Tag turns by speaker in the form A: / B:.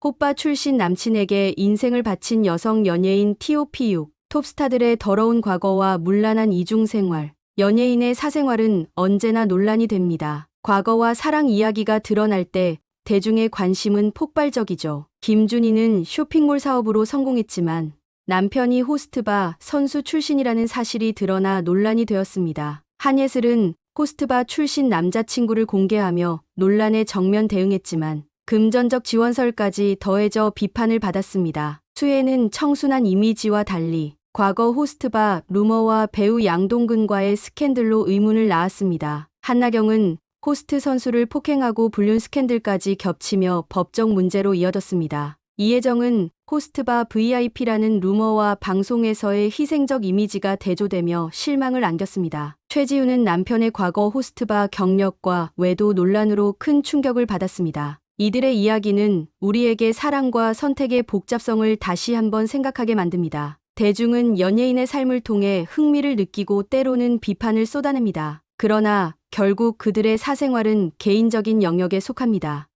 A: 호빠 출신 남친에게 인생을 바친 여성 연예인 T.O.P.6. 톱스타들의 더러운 과거와 문란한 이중 생활. 연예인의 사생활은 언제나 논란이 됩니다. 과거와 사랑 이야기가 드러날 때 대중의 관심은 폭발적이죠. 김준희는 쇼핑몰 사업으로 성공했지만 남편이 호스트바 선수 출신이라는 사실이 드러나 논란이 되었습니다. 한예슬은 호스트바 출신 남자친구를 공개하며 논란에 정면 대응했지만 금전적 지원설까지 더해져 비판을 받았습니다. 수혜는 청순한 이미지와 달리 과거 호스트바 루머와 배우 양동근과의 스캔들로 의문을 낳았습니다. 한나경은 호스트 선수를 폭행하고 불륜 스캔들까지 겹치며 법적 문제로 이어졌습니다. 이혜정은 호스트바 VIP라는 루머와 방송에서의 희생적 이미지가 대조되며 실망을 안겼습니다. 최지우는 남편의 과거 호스트바 경력과 외도 논란으로 큰 충격을 받았습니다. 이들의 이야기는 우리에게 사랑과 선택의 복잡성을 다시 한번 생각하게 만듭니다. 대중은 연예인의 삶을 통해 흥미를 느끼고 때로는 비판을 쏟아냅니다. 그러나 결국 그들의 사생활은 개인적인 영역에 속합니다.